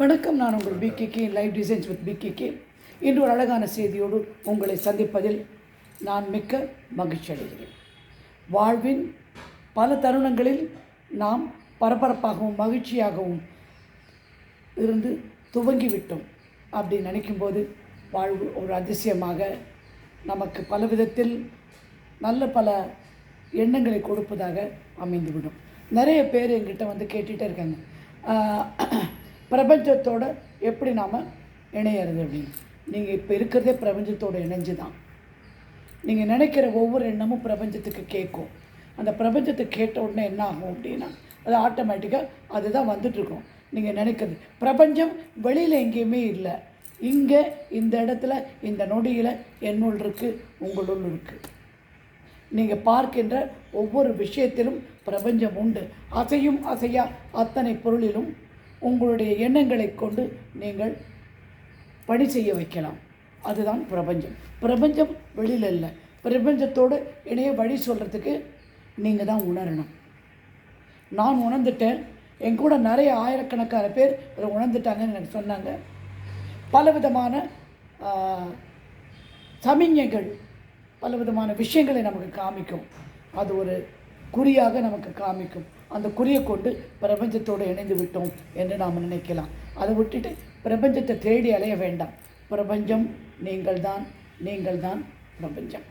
வணக்கம் நான் உங்கள் PKK live designs with PKK இன்று ஒரு அழகான செய்தியோடு உங்களை சந்திப்பதில் நான் மிக்க மகிழ்ச்சி அடைகிறேன். வாழ்வின் பல தருணங்களில் நாம் பரபரப்பாகவும் மகிழ்ச்சியாகவும் இருந்து துவங்கிவிட்டோம் அப்படின்னு நினைக்கும்போது வாழ்வு ஒரு அதிசயமாக நமக்கு பல விதத்தில் நல்ல பல எண்ணங்களை கொடுப்பதாக அமைந்துவிடும். நிறைய பேர் எங்கிட்ட வந்து கேட்டுகிட்டே இருக்காங்க. பிரபஞ்சத்தோட எப்படி நாம் இணையிறது அப்படின்னு. நீங்கள் இப்போ இருக்கிறதே பிரபஞ்சத்தோட இணைஞ்சு தான் நீங்கள் நினைக்கிற ஒவ்வொரு எண்ணமும் பிரபஞ்சத்துக்கு கேட்கும். அந்த பிரபஞ்சத்துக்கு கேட்ட உடனே என்ன ஆகும் அப்படின்னா அது ஆட்டோமேட்டிக்காக அதுதான் வந்துட்டுருக்கோம். நீங்கள் நினைக்கிறது பிரபஞ்சம் வெளியில் எங்கேயுமே இல்லை. இங்கே இந்த இடத்துல இந்த நொடியில் என்னுள் இருக்குது உங்களுள் இருக்குது நீங்கள் பார்க்கின்ற ஒவ்வொரு விஷயத்திலும் பிரபஞ்சம் உண்டு. அசையும் அசையா அத்தனை பொருளிலும் உங்களுடைய எண்ணங்களை கொண்டு நீங்கள் பணி செய்ய வைக்கலாம். அதுதான் பிரபஞ்சம். பிரபஞ்சம் வெளியில் இல்லை. பிரபஞ்சத்தோடு இணைய வழி சொல்கிறதுக்கு நீங்கள் தான் உணரணும். நான் உணர்ந்துட்டேன். என் கூட நிறைய ஆயிரக்கணக்கான பேர் அதை உணர்ந்துட்டாங்கன்னு எனக்கு சொன்னாங்க. பலவிதமான ஆஹ், சமிஞ்ஞைகள் பலவிதமான விஷயங்களை நமக்கு காமிக்கும். அது ஒரு குறியாக நமக்கு காமிக்கும். அந்த குறியை கொண்டு பிரபஞ்சத்தோடு இணைந்து விட்டோம் என்று நாம் நினைக்கலாம். அதை விட்டுட்டு பிரபஞ்சத்தை தேடி அலைய வேண்டாம். பிரபஞ்சம் நீங்கள் தான் நீங்கள் தான் பிரபஞ்சம்.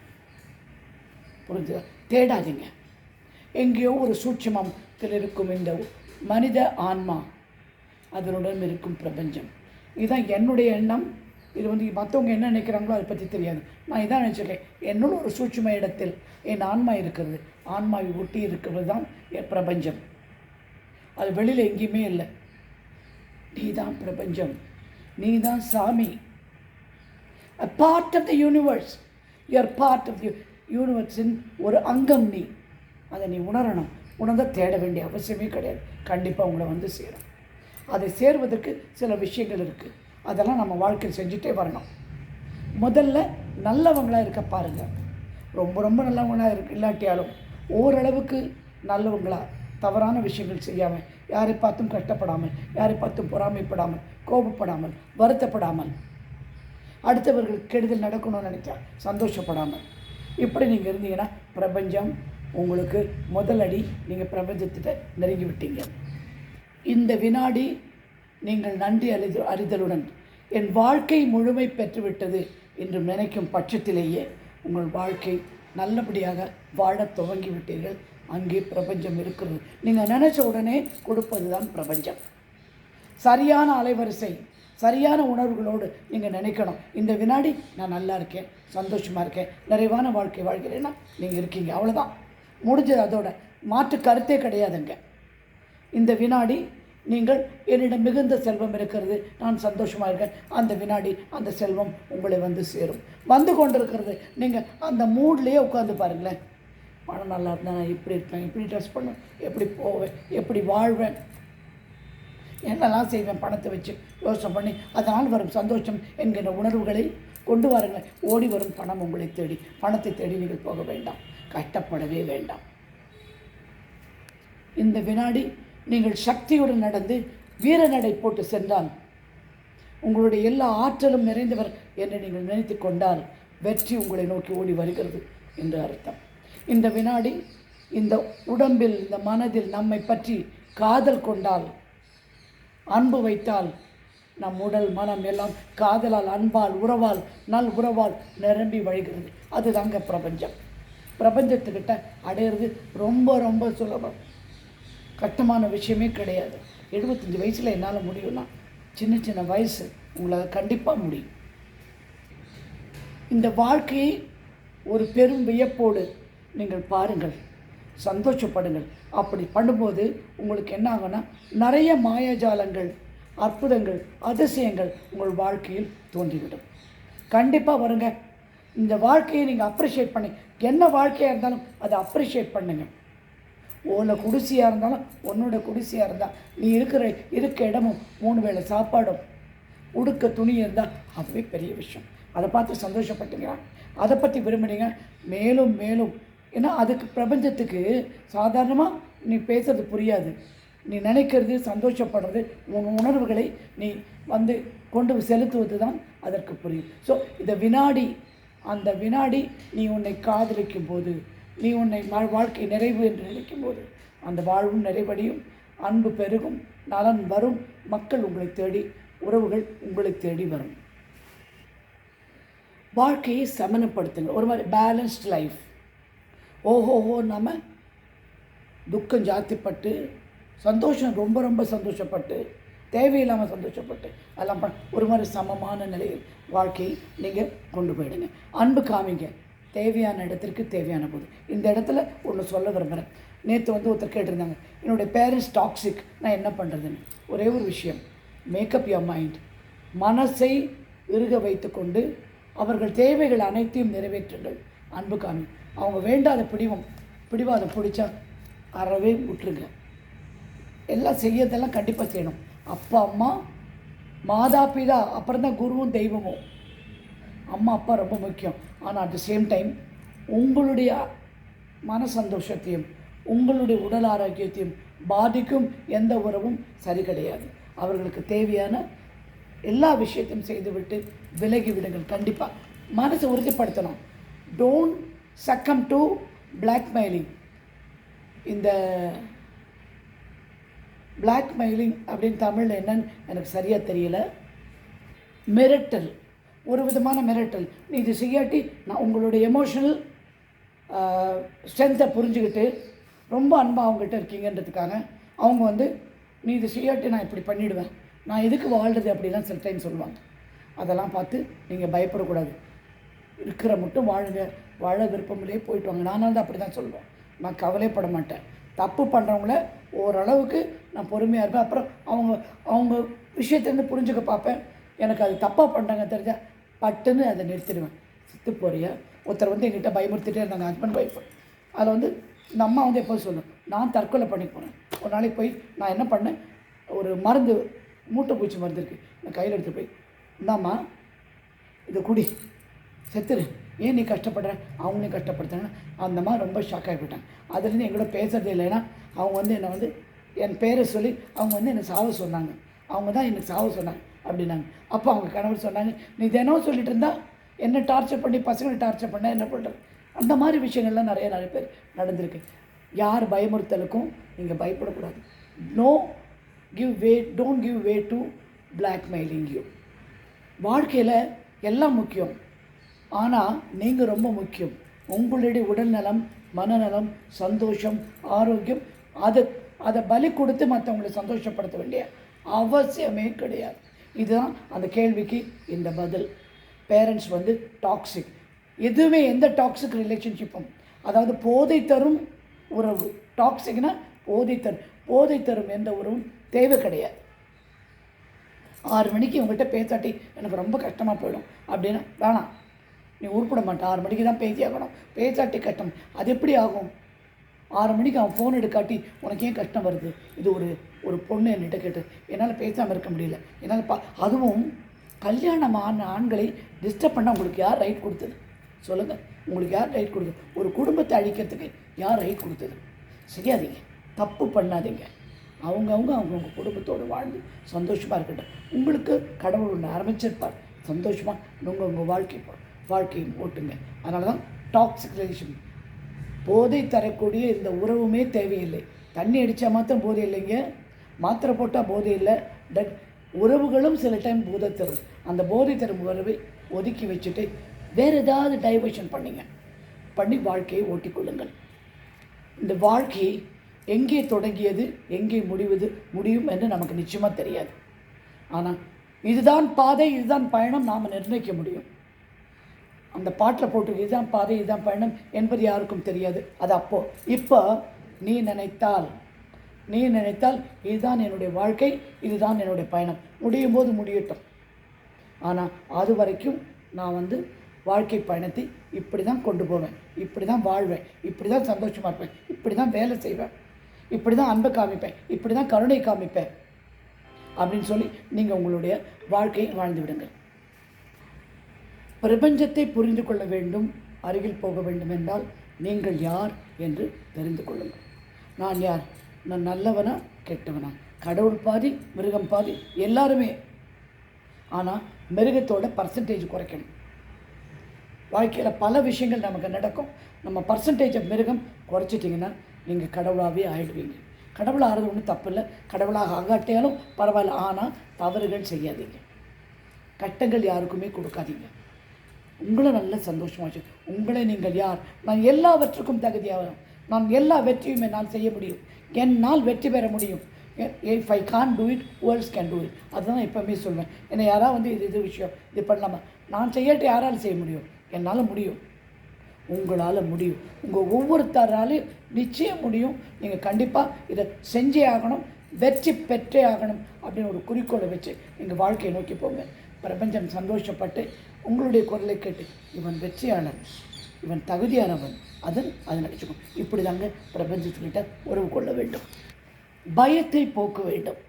புரிஞ்சுதா? தேடாதீங்க. எங்கேயோ ஒரு சூட்சமத்தில் இருக்கும் இந்த மனித ஆன்மா அதனுடன் இருக்கும் பிரபஞ்சம். இதுதான் என்னுடைய எண்ணம் இது வந்து மற்றவங்க என்ன நினைக்கிறாங்களோ அதை பற்றி தெரியாது. நான் இதான் நினச்சிருக்கேன். என்னோட ஒரு சூட்சும இடத்தில் என் ஆன்மா இருக்கிறது. ஆன்மாவை ஒட்டி இருக்கிறது தான் என் பிரபஞ்சம். அது வெளியில் எங்கேயுமே இல்லை. நீ தான் பிரபஞ்சம். நீ தான் சாமி a part of the universe you part of யூனிவர்ஸின் ஒரு அங்கம் நீ. அதை நீ உணரணும். உணர்ந்த தேட வேண்டிய அவசியமே கிடையாது. கண்டிப்பாக உங்களை வந்து சேரும். அதை சேர்வதற்கு சில விஷயங்கள் இருக்குது அதெல்லாம் நம்ம வாழ்க்கையில் செஞ்சுட்டே வரணும். முதல்ல நல்லவங்களாக இருக்க பாருங்கள் ரொம்ப ரொம்ப நல்லவங்களாக இருக்கு இல்லாட்டியாலும் ஓரளவுக்கு நல்லவங்களாக தவறான விஷயங்கள் செய்யாமல் யாரை பார்த்தும் கஷ்டப்படாமல் யாரை பார்த்தும் பொறாமைப்படாமல் கோபப்படாமல் வருத்தப்படாமல் அடுத்தவர்களுக்கு கெடுதல் நடக்கணும்னு நினைச்சா சந்தோஷப்படாமல். இப்படி நீங்கள் இருந்தீங்கன்னா பிரபஞ்சம் உங்களுக்கு முதல் அடி நீங்கள் பிரபஞ்சத்திட்ட நெருங்கி விட்டீங்க. இந்த வினாடி நீங்கள் நன்றி அறிது அறிதலுடன். என் வாழ்க்கை முழுமை பெற்றுவிட்டது என்று நினைக்கும் பட்சத்திலேயே உங்கள் வாழ்க்கை நல்லபடியாக வாழத் துவங்கி விட்டீர்கள் அங்கே பிரபஞ்சம் இருக்கிறது. நீங்கள் நினச்ச உடனே கொடுப்பது தான் பிரபஞ்சம். சரியான அலைவரிசை சரியான உணர்வுகளோடு நீங்கள் நினைக்கணும். இந்த வினாடி நான் நல்லா இருக்கேன் சந்தோஷமாக இருக்கேன் நிறைவான வாழ்க்கை வாழ்கிறேன்னா நீங்கள் இருக்கீங்க. அவ்வளோதான் முடிஞ்சது அதோட. மாற்று கருத்தே கிடையாதுங்க. இந்த வினாடி நீங்கள் என்னிடம் மிகுந்த செல்வம் இருக்கிறது. நான் சந்தோஷமாக இருக்கேன். அந்த வினாடி அந்த செல்வம் உங்களை வந்து சேரும். வந்து கொண்டிருக்கிறது. நீங்கள் அந்த மூட்லேயே உட்காந்து பாருங்களேன். பணம் நல்லா இருந்தால் நான் இப்படி இருப்பேன் இப்படி ட்ரெஸ் பண்ணுவேன் எப்படி போவேன் எப்படி வாழ்வேன். என்னெல்லாம் செய்வேன்? பணத்தை வச்சு யோசனை பண்ணி அதனால் வரும் சந்தோஷம் என்கிற உணர்வுகளை கொண்டு வாருங்கள் ஓடி வரும் பணம் உங்களை தேடி. பணத்தை தேடி நீங்கள் போக வேண்டாம். கஷ்டப்படவே வேண்டாம். இந்த வினாடி நீங்கள் சக்தியுடன் நடந்து வீர நடை போட்டு சென்றால் உங்களுடைய எல்லா ஆற்றலும் நிறைந்தவர் என்று நீங்கள் நினைத்து கொண்டால் வெற்றி உங்களை நோக்கி ஓடி வருகிறது என்று அர்த்தம். இந்த வினாடி இந்த உடம்பில் இந்த மனதில் நம்மை பற்றி காதல் கொண்டால் அன்பு வைத்தால் நம் உடல் மனம் எல்லாம் காதலால் அன்பால் உறவால் நல் உறவால் நிரம்பி வழிகிறது. அதுதாங்க பிரபஞ்சம். பிரபஞ்சத்துக்கிட்ட அடையிறது ரொம்ப ரொம்ப சுலபம். கஷ்டமான விஷயமே கிடையாது. எழுபத்தஞ்சி வயசில் என்னால் முடியும்னா சின்ன சின்ன வயசு உங்களால் கண்டிப்பாக முடியும். இந்த வாழ்க்கையை ஒரு பெரும் வியப்போடு நீங்கள் பாருங்கள் சந்தோஷப்படுங்கள். அப்படி பண்ணும்போது உங்களுக்கு என்ன ஆகும்னா நிறைய மாயாஜாலங்கள் அற்புதங்கள் அதிசயங்கள் உங்கள் வாழ்க்கையில் தோன்றிவிடும். கண்டிப்பாக வருங்க. இந்த வாழ்க்கையை நீங்கள் அப்ரிஷியேட் பண்ணி என்ன வாழ்க்கையாக இருந்தாலும் அதை அப்ரிஷியேட் பண்ணுங்கள் உன்னை குடிசையாக இருந்தாலும் உன்னோட குடிசையாக இருந்தால் நீ இருக்கிற இருக்க இடமும் மூணு வேளை சாப்பாடும் உடுக்க துணி இருந்தால் அதுவே பெரிய விஷயம். அதை பார்த்து சந்தோஷப்பட்டீங்க அதை பற்றி விரும்புனீங்க? மேலும் மேலும். ஏன்னா அதுக்கு பிரபஞ்சத்துக்கு சாதாரணமாக நீ பேசுறது புரியாது. நீ நினைக்கிறது சந்தோஷப்படுறது உன் உணர்வுகளை நீ வந்து கொண்டு செலுத்துவது தான் அதற்கு புரியும். ஸோ இந்த வினாடி அந்த வினாடி நீ உன்னை காதலிக்கும் போது நீ உன்னை வாழ்க்கை நிறைவு என்று நினைக்கும் போது அந்த வாழ்வும் நிறைவடையும். அன்பு பெருகும் நலன் வரும் மக்கள் உங்களை தேடி உறவுகள் உங்களை தேடி வரும். வாழ்க்கையை சமனப்படுத்துங்கள் ஒரு மாதிரி பேலன்ஸ்ட் லைஃப் ஓஹோஹோ நம்ம துக்கம் ஜாத்திப்பட்டு சந்தோஷம் ரொம்ப ரொம்ப சந்தோஷப்பட்டு தேவையில்லாமல் சந்தோஷப்பட்டு அதெல்லாம் ஒரு மாதிரி சமமான நிலையில் வாழ்க்கையை நீங்கள் கொண்டு போயிடுங்க. அன்பு காமிங்க. தேவையான இடத்திற்கு தேவையான போது. இந்த இடத்துல ஒன்று சொல்ல விரும்புகிறேன் நேற்று வந்து ஒருத்தர் கேட்டிருந்தாங்க என்னுடைய பேரண்ட்ஸ் டாக்ஸிக் நான் என்ன பண்ணுறதுன்னு ஒரே ஒரு விஷயம் மேக்கப் யர் மைண்ட் மனசை இறுக வைத்துக்கொண்டு அவர்கள் தேவைகள் அனைத்தையும் நிறைவேற்றுங்கள். அன்பு காமி. அவங்க வேண்டாத பிடிவம் பிடிவாதம் பிடிச்சா அறவே விட்டுருங்க. எல்லாம் செய்யறதெல்லாம் கண்டிப்பாக செய்யணும். அப்பா அம்மா மாதா பிதா அப்புறம் தான் குருவும் தெய்வமும். அம்மா அப்பா ரொம்ப முக்கியம். ஆனால் அட் த சேம் டைம் உங்களுடைய மன சந்தோஷத்தையும் உங்களுடைய உடல் ஆரோக்கியத்தையும் பாதிக்கும் எந்த உறவும் சரி கிடையாது. அவர்களுக்கு தேவையான எல்லா விஷயத்தையும் செய்துவிட்டு விலகி விடுங்கள். கண்டிப்பாக மனசை உறுதிப்படுத்தணும். டோன்ட் சக்கம் டு பிளாக்மெயிலிங் இந்த பிளாக்மெயிலிங் அப்படின்னு தமிழில் என்னன்னு எனக்கு சரியாக தெரியல. மிரட்டல். ஒரு விதமான மிரட்டல். நீ இது செய்யாட்டி நான் உங்களுடைய எமோஷனல் ஸ்ட்ரென்த்தை புரிஞ்சுக்கிட்டு ரொம்ப அன்பாக அவங்ககிட்ட இருக்கீங்கன்றதுக்காக அவங்க வந்து நீ இது செய்யாட்டி நான் இப்படி பண்ணிடுவேன். நான் எதுக்கு வாழ்கிறது அப்படிலாம் சில டைம் சொல்லுவாங்க. அதெல்லாம் பார்த்து நீங்கள் பயப்படக்கூடாது. இருக்கிற மட்டும் வாழுங்க. வாழ விருப்பமில்லையே போயிட்டு வாங்க. நானும் வந்து அப்படி தான் சொல்லுவேன். நான் கவலைப்பட மாட்டேன். தப்பு பண்ணுறவங்கள ஓரளவுக்கு நான் பொறுமையாக இருப்பேன். அப்புறம் அவங்க அவங்க விஷயத்துலேருந்து புரிஞ்சுக்க பார்ப்பேன். எனக்கு அது தப்பாக பண்ணுறாங்க தெரிஞ்சால் பட்டுன்னு அதை நிறுத்திடுவேன். சித்து போறியா? ஒருத்தர் வந்து எங்கிட்ட பயமுறுத்திட்டே இருந்தாங்க ஹஸ்பண்ட் ஒய்ஃப் அதில் வந்து இந்த அம்மா வந்து எப்போது சொல்லும் நான் தற்கொலை பண்ணி போனேன். ஒரு நாளைக்கு போய் நான் என்ன பண்ணேன்? ஒரு மருந்து மூட்டை பூச்சி மருந்து இருக்குது நான் கையில் எடுத்து போய் இந்தாம்மா இதை குடி செத்துரு. ஏன் நீ கஷ்டப்படுற? அவங்களையும் கஷ்டப்படுத்துறேன்னு. அந்த மாதிரி ரொம்ப ஷாக் ஆகி போயிட்டாங்க. அதுலேருந்து எங்களோட பேசுறது இல்லைன்னா அவங்க வந்து என்னை வந்து என் பேரை சொல்லி அவங்க வந்து என்னை சாவ சொன்னாங்க. அவங்க தான் எனக்கு சாவ சொன்னாங்க. அப்படின்னாங்க. அப்போ அவங்க கணவர் சொன்னாங்க நீ தினம் சொல்லிட்டு இருந்தா என்ன டார்ச்சர் பண்ணி பசங்களை டார்ச்சர் பண்ண என்ன பண்ணுறது அந்த மாதிரி விஷயங்கள்லாம் நிறைய நிறைய பேர் நடந்திருக்கு. யார் பயமுறுத்தலுக்கும் நீங்கள் பயப்படக்கூடாது. No give way don't give way to blackmailing you வாழ்க்கையில் எல்லாம் முக்கியம். ஆனால் நீங்கள் ரொம்ப முக்கியம். உங்களுடைய உடல்நலம் மனநலம் சந்தோஷம் ஆரோக்கியம் அதை அதை பலி கொடுத்து மற்றவங்களை சந்தோஷப்படுத்த வேண்டிய அவசியமே கிடையாது. இதுதான் அந்த கேள்விக்கு இந்த பதில். பேரண்ட்ஸ் வந்து டாக்ஸிக் எதுவுமே எந்த டாக்ஸிக் ரிலேஷன்ஷிப்பும் அதாவது போதை தரும் உறவு. டாக்ஸிக்னா போதை தரும். போதை தரும் எந்த உறவும் தேவை கிடையாது. ஆறு மணிக்கு உங்கள்கிட்ட பேசாட்டி எனக்கு ரொம்ப கஷ்டமாக போயிடும். அப்படின்னா வேணாம். நீ உருப்பிட மாட்டேன் ஆறு மணிக்கு தான் பேசி ஆகணும். பேசாட்டி கஷ்டம் அது எப்படி ஆகும்? ஆறு மணிக்கு அவன் ஃபோன் எடுக்காட்டி உனக்கு ஏன் கஷ்டம் வருது? இது ஒரு ஒரு பொண்ணு என்கிட்ட கேட்டு என்னால் பேசாமல் இருக்க முடியல. என்னால் பா அதுவும் கல்யாணம் ஆன ஆண்களை டிஸ்டர்ப் பண்ண உங்களுக்கு யார் ரைட் கொடுத்தது? சொல்லுங்கள் உங்களுக்கு யார் ரைட் கொடுத்தது? ஒரு குடும்பத்தை அழிக்கிறதுக்கு யார் ரைட் கொடுத்தது? செய்யாதீங்க. தப்பு பண்ணாதீங்க. அவங்கவுங்க அவங்கவுங்க குடும்பத்தோடு வாழ்ந்து சந்தோஷமாக இருக்கட்டும். உங்களுக்கு கடவுள் ஒன்று ஆரம்பிச்சிருப்பார். சந்தோஷமாக உங்கள் உங்கள் வாழ்க்கை வாழ்க்கையும் ஓட்டுங்க. அதனால தான் டாக்ஸிக் ரிலேஷன் போதை தரக்கூடிய இந்த உறவுமே தேவையில்லை. தண்ணி அடித்தா மாத்திரம் போதை இல்லைங்க. மாத்திரை போட்டால் போதை இல்லை. டட் உறவுகளும் சில டைம் போதை தரும் அந்த போதை தரும் உறவை ஒதுக்கி வச்சுட்டு வேறு ஏதாவது டைவர்ஷன் பண்ணுங்க. பண்ணி வாழ்க்கையை ஓட்டிக்கொள்ளுங்கள் இந்த வாழ்க்கை எங்கே தொடங்கியது எங்கே முடிவது முடியும் என்று நமக்கு நிச்சயமாக தெரியாது. ஆனால் இதுதான் பாதை இதுதான் பயணம் நாம் நிர்ணயிக்க முடியும். அந்த பாட்டில் போட்டு இதுதான் பாதை இதுதான் பயணம் என்பது யாருக்கும் தெரியாது. அது அப்போது இப்போ நீ நினைத்தால் நீ நினைத்தால் இதுதான் என்னுடைய வாழ்க்கை இதுதான் என்னுடைய பயணம். முடியும் போது முடியட்டும். ஆனால் அது வரைக்கும் நான் வந்து வாழ்க்கை பயணத்தை இப்படி தான் கொண்டு போவேன். இப்படி தான் வாழ்வேன். இப்படி தான் சந்தோஷமாக இருப்பேன். இப்படி தான் வேலை செய்வேன். இப்படி தான் அன்பை காமிப்பேன். இப்படி தான் கருணை காமிப்பேன். அப்படின்னு சொல்லி நீங்கள் உங்களுடைய வாழ்க்கையை வாழ்ந்து விடுங்கள். பிரபஞ்சத்தை புரிந்து கொள்ள வேண்டும் அருகில் போக வேண்டும் என்றால் நீங்கள் யார் என்று தெரிந்து கொள்ளுங்கள். நான் யார்? நான் நல்லவனா கெட்டவனா? கடவுள் பாதி மிருகம் பாதி எல்லாருமே. ஆனால் மிருகத்தோட பர்சன்டேஜ் குறைக்கணும். வாழ்க்கையில் பல விஷயங்கள் நமக்கு நடக்கும். நம்ம பர்சன்டேஜ் மிருகம் குறைச்சிட்டிங்கன்னா நீங்கள் கடவுளாகவே ஆயிடுவீங்க. கடவுளாகிறது ஒன்றும் தப்பு இல்லை கடவுளாக ஆகாட்டியாலும் பரவாயில்ல. ஆனால் தவறுகள் செய்யாதீங்க. கட்டங்கள் யாருக்குமே கொடுக்காதீங்க. உங்களை நல்ல சந்தோஷமாக உங்களை நீங்கள் யார்? நான் எல்லாவற்றுக்கும் தகுதியாக நான் எல்லா வெற்றியுமே நான் செய்ய முடியும். என்னால் வெற்றி பெற முடியும். If I can do it worlds can do it அதுதான் எப்போவுமே சொல்வேன். என்னை யாராவது வந்து இது இது விஷயம் இது பண்ணலாமா நான் செய்யட்டு யாரால் செய்ய முடியும்? என்னால் முடியும். உங்களால் முடியும். உங்கள் ஒவ்வொருத்தராலையும் நிச்சயம் முடியும். நீங்கள் கண்டிப்பாக இதை செஞ்சே ஆகணும். வெற்றி பெற்றே ஆகணும் அப்படின்னு ஒரு குறிக்கோளை வச்சு எங்கள் வாழ்க்கையை நோக்கி போங்க. பிரபஞ்சம் சந்தோஷப்பட்டு உங்களுடைய குரலை கேட்டு இவன் வெற்றியாளன் இவன் தகுதியானவன். அதன் அதை நினச்சிக்கும் இப்படி தாங்க பிரபஞ்சத்துக்கிட்ட உறவு கொள்ள வேண்டும். பயத்தை போக்க வேண்டும்.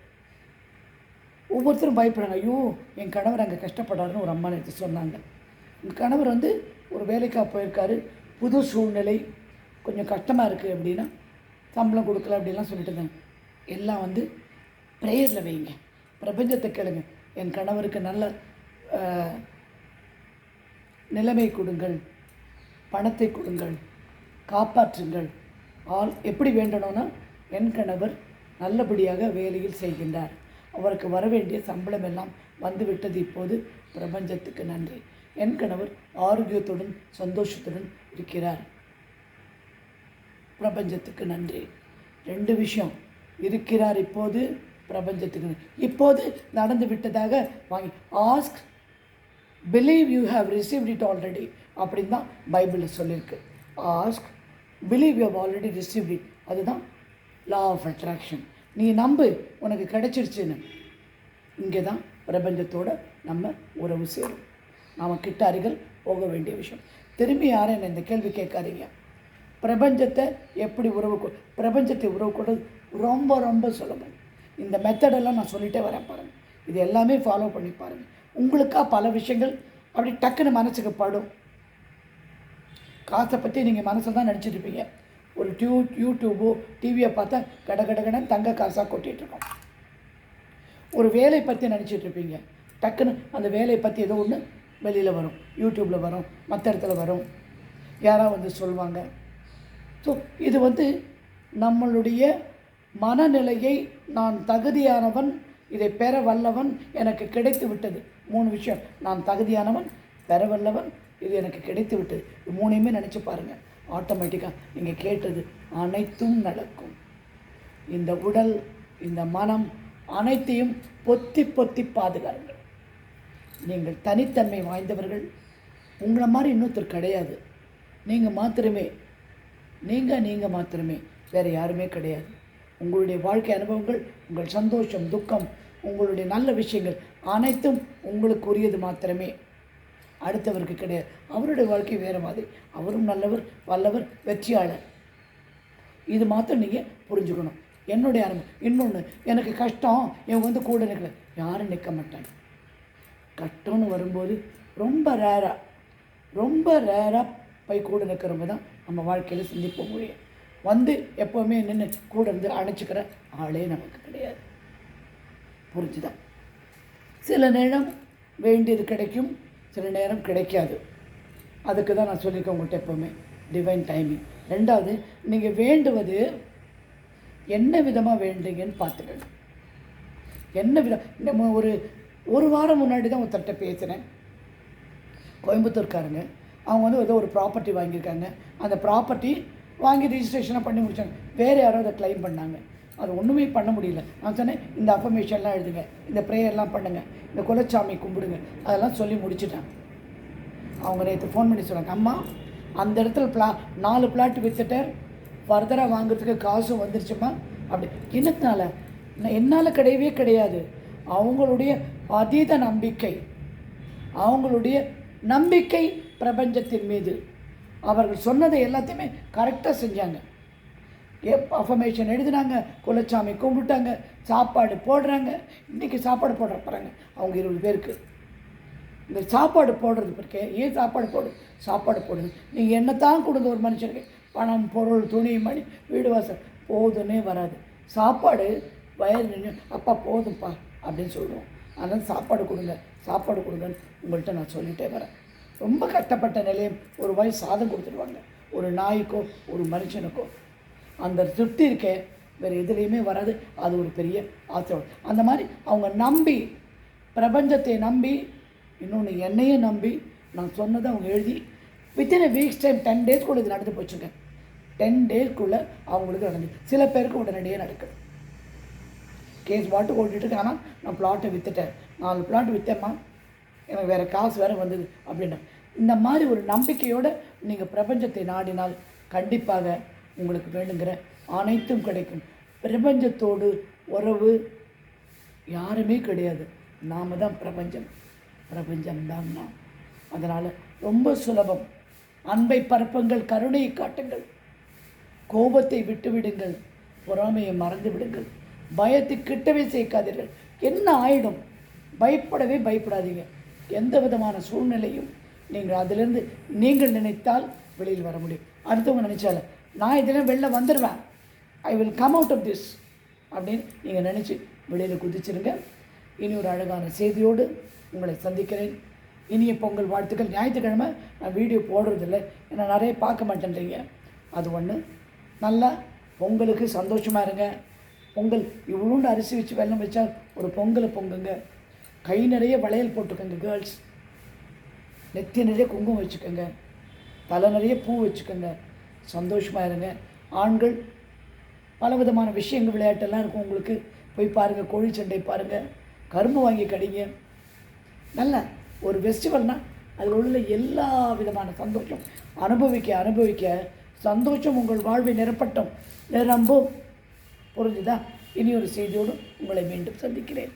ஒவ்வொருத்தரும் பயப்படுறாங்க ஐயோ என் கணவர் அங்கே கஷ்டப்படுறாருன்னு ஒரு அம்மா எடுத்து சொன்னாங்க. என் கணவர் வந்து ஒரு வேலைக்காக போயிருக்காரு. புது சூழ்நிலை கொஞ்சம் கஷ்டமாக இருக்குது அப்படின்னா சம்பளம் கொடுக்கல அப்படிலாம் சொல்லிட்டு இருந்தாங்க. எல்லாம் வந்து ப்ரேயரில் வைங்க. பிரபஞ்சத்தை கேளுங்க. என் கணவருக்கு நல்ல நிலைமை கொடுங்கள். பணத்தை கொடுங்கள் காப்பாற்றுங்கள். ஆள் எப்படி வேண்டணும்னா என் கணவர் நல்லபடியாக வேலையில் செய்கின்றார். அவருக்கு வர வேண்டிய சம்பளம் எல்லாம் வந்துவிட்டது இப்போது. பிரபஞ்சத்துக்கு நன்றி. என் கணவர் ஆரோக்கியத்துடன் சந்தோஷத்துடன் இருக்கிறார். பிரபஞ்சத்துக்கு நன்றி. ரெண்டு விஷயம். இருக்கிறார் இப்போது பிரபஞ்சத்துக்கு நன்றி. இப்போது நடந்து விட்டதாக வாங்கி ask believe you have received it already அப்படின்னு தான் பைபிளில் சொல்லியிருக்கு ask believe you have already received it அதுதான் லா ஆஃப் அட்ராக்ஷன் நீ நம்பு உனக்கு கிடைச்சிருச்சுன்னு. இங்கே தான் பிரபஞ்சத்தோட நம்ம உறவு சேரும். நாம் கிட்ட அருகில் போக வேண்டிய விஷயம். திரும்பி யாரும் என்ன இந்த கேள்வி கேட்காதீங்க. பிரபஞ்சத்தை எப்படி உறவு பிரபஞ்சத்தை உறவு கொள்வது ரொம்ப ரொம்ப சுலபம். இந்த மெத்தடெல்லாம் நான் சொல்லிகிட்டே வரேன் பாருங்கள் இது எல்லாமே ஃபாலோ பண்ணி பாருங்கள் உங்களுக்காக பல விஷயங்கள் அப்படி டக்குன்னு மனசுக்கு படும். காசை பற்றி நீங்கள் மனசில் தான் நினச்சிட்ருப்பீங்க ஒரு டியூ யூடியூபோ டிவியை பார்த்தா கட கடகடன் தங்க காசாக கொட்டிகிட்டு இருக்கோம். ஒரு வேலை பற்றி நினச்சிட்டு இருப்பீங்க. டக்குன்னு அந்த வேலையை பற்றி ஏதோ ஒன்று வெளியில் வரும். யூடியூப்பில் வரும். மற்ற இடத்துல வரும். யாராவது வந்து சொல்லுவாங்க ஸோ இது வந்து நம்மளுடைய மனநிலையை நான் தகுதியானவன் இதை பெற வல்லவன் எனக்கு கிடைத்து விட்டது. மூணு விஷயம். நான் தகுதியானவன் பெற வல்லவன் இது எனக்கு கிடைத்து விட்டது. மூணையுமே நினச்சி பாருங்கள் ஆட்டோமேட்டிக்காக நீங்கள் கேட்டது அனைத்தும் நடக்கும். இந்த உடல் இந்த மனம் அனைத்தையும் பொத்தி பொத்தி பாதுகாருங்கள் நீங்கள் தனித்தன்மை வாய்ந்தவர்கள். உங்களை மாதிரி இன்னொருத்தர் கிடையாது. நீங்கள் மாத்திரமே. நீங்கள் நீங்கள் மாத்திரமே. வேறு யாருமே கிடையாது. உங்களுடைய வாழ்க்கை அனுபவங்கள் உங்கள் சந்தோஷம் துக்கம் உங்களுடைய நல்ல விஷயங்கள் அனைத்தும் உங்களுக்கு உரியது மாத்திரமே. அடுத்தவருக்கு கிடையாது. அவருடைய வாழ்க்கை வேறு மாதிரி. அவரும் நல்லவர் வல்லவர் வெற்றியாளர். இது மாத்திரம் நீங்கள் புரிஞ்சுக்கணும். என்னுடைய அனுபவம். இன்னொன்று எனக்கு கஷ்டம். இவங்க வந்து கூட நிற்கல யாரும் நிற்க மாட்டாங்க. கஷ்டம்னு வரும்போது ரொம்ப ரேராக ரொம்ப ரேராக போய் கூட நிற்கிறவங்க தான் நம்ம வாழ்க்கையில் சிந்திக்க முடியும் வந்து எப்போவுமே நின்று கூட இருந்து அணைச்சிக்கிற ஆளே நமக்கு கிடையாது. புரிஞ்சுதான் சில நேரம் வேண்டியது கிடைக்கும் சில நேரம் கிடைக்காது. அதுக்கு தான் நான் சொல்லியிருக்கேன் உங்கள்கிட்ட எப்போவுமே டிவைன் டைமிங் ரெண்டாவது நீங்கள் வேண்டுவது என்ன விதமாக வேண்டுங்கன்னு பார்த்துக்கணும். என்ன விதம் நம்ம ஒரு ஒரு வாரம் முன்னாடி தான் ஒருத்தர்கிட்ட பேசினேன். கோயம்புத்தூர்காரங்க. அவங்க வந்து ஏதோ ஒரு ப்ராப்பர்ட்டி வாங்கியிருக்காங்க. அந்த ப்ராப்பர்ட்டி வாங்கி ரிஜிஸ்ட்ரேஷனாக பண்ணி முடித்தாங்க வேறு யாரோ அதை க்ளைம் பண்ணாங்க. அது ஒன்றுமே பண்ண முடியல. நான் சொன்னேன் இந்த அஃபர்மேஷன்லாம் எழுதுங்க இந்த ப்ரேயர்லாம் பண்ணுங்கள் இந்த குலச்சாமி கும்பிடுங்க அதெல்லாம் சொல்லி முடிச்சுட்டேன். அவங்க நேற்று ஃபோன் பண்ணி சொன்னாங்க அம்மா அந்த இடத்துல பிளா நாலு பிளாட் விற்றுட்டேன் ஃபர்தராக வாங்குறதுக்கு காசும் வந்துருச்சுமா அப்படி என்னத்தினால? நான் என்னால் கிடையவே கிடையாது. அவங்களுடைய அதீத நம்பிக்கை அவங்களுடைய நம்பிக்கை பிரபஞ்சத்தின் மீது. அவர்கள் சொன்னதை எல்லாத்தையுமே கரெக்டாக செஞ்சாங்க. எப் அஃபர்மேஷன் எழுதினாங்க குலச்சாமி கும்பிட்டாங்க சாப்பாடு போடுறாங்க. இன்றைக்கி சாப்பாடு போடுற பாருங்க அவங்க இருபது பேருக்கு. இந்த சாப்பாடு போடுறது இருக்கே ஏன் சாப்பாடு போடு சாப்பாடு போடுது நீங்கள் என்ன தான் கொடுங்க ஒரு மனுஷனுக்கு. பணம் பொருள் துணி மணி வீடு வாசல் போதுன்னே வராது. சாப்பாடு வயது நின்று அப்பா போதும்ப்பா அப்படின்னு சொல்லுவோம். அதனால் சாப்பாடு கொடுங்க சாப்பாடு கொடுங்கன்னு உங்கள்கிட்ட நான் சொல்லிட்டே வரேன். ரொம்ப கஷ்டப்பட்ட நிலையம் ஒரு வாய் சாதம் கொடுத்துருவாங்க. ஒரு நாய்க்கோ ஒரு மனுஷனுக்கோ. அந்த திருப்தி இருக்கே வேறு எதுலேயுமே வராது. அது ஒரு பெரிய ஆத்திரம். அந்த மாதிரி அவங்க நம்பி பிரபஞ்சத்தை நம்பி இன்னொன்று என்னையே நம்பி நான் சொன்னதை அவங்க எழுதி within a weeks time ten டேஸ்க்குள்ளே இது நடந்து போச்சுங்க. டென் டேஸ்க்குள்ளே அவங்களுக்கு நடந்து. சில பேருக்கு உடனடியே நடக்குது. கேஸ் பாட்டுக்கு ஓட்டிட்டு இருக்கு. ஆனால் நான் பிளாட்டை விற்றுட்டேன் நாலு பிளாட் விற்றேம்மா எனக்கு வேறு காசு வேறு வந்தது அப்படின்னா இந்த மாதிரி ஒரு நம்பிக்கையோடு நீங்கள் பிரபஞ்சத்தை நாடினால் கண்டிப்பாக உங்களுக்கு வேணுங்கிற அனைத்தும் கிடைக்கும். பிரபஞ்சத்தோடு உறவு யாருமே கிடையாது. நாம தான் பிரபஞ்சம். பிரபஞ்சம் தான் நாம். அதனால் ரொம்ப சுலபம். அன்பை பரப்புங்கள் கருணையை காட்டுங்கள். கோபத்தை விட்டுவிடுங்கள். பொறாமையை மறந்து விடுங்கள். பயத்தை கிட்டவே சேர்க்காதீர்கள். என்ன ஆயிடும்? பயப்படவே பயப்படாதீங்க. எந்த விதமான சூழ்நிலையும் நீங்கள் அதிலிருந்து நீங்கள் நினைத்தால் வெளியில் வர முடியும். அடுத்தவங்க நினைச்சால நான் இதெல்லாம் வெளில வந்துடுவேன். I will come out of this அப்படின்னு நீங்கள் நினச்சி வெளியில் குதிச்சிருங்க. இனி ஒரு அழகான செய்தியோடு உங்களை சந்திக்கிறேன். இனிய பொங்கல் வாழ்த்துக்கள். ஞாயிற்றுக்கிழமை நான் வீடியோ போடுறதில்ல. ஏன்னா நிறைய பார்க்க மாட்டேன்றீங்க. அது ஒன்று நல்லா பொங்கலுக்கு சந்தோஷமாக இருங்க. பொங்கல் இவ்வளோண்டு அரிசி வச்சு வெள்ளம் வச்சா ஒரு பொங்கலை பொங்குங்க. கை நிறைய வளையல் போட்டுக்கோங்க கேர்ள்ஸ் நெத்தி நிறைய குங்குமம் வச்சுக்கோங்க. தலை நிறைய பூ வச்சுக்கோங்க. சந்தோஷமாக இருங்க ஆண்கள் பல விதமான விஷயங்கள் விளையாட்டெல்லாம் இருக்கும். உங்களுக்கு போய் பாருங்கள் கோழி சண்டை பாருங்கள் கரும்பு வாங்கி கடிங்க. நல்ல ஒரு ஃபெஸ்டிவல்னால் அதில் உள்ள எல்லா விதமான சந்தோஷம். அனுபவிக்க அனுபவிக்க சந்தோஷம் உங்கள் வாழ்வை நிரப்பட்டும். நிரம்பும். புரிஞ்சுதா? இனி ஒரு செய்தியோடு உங்களை மீண்டும் சந்திக்கிறேன்.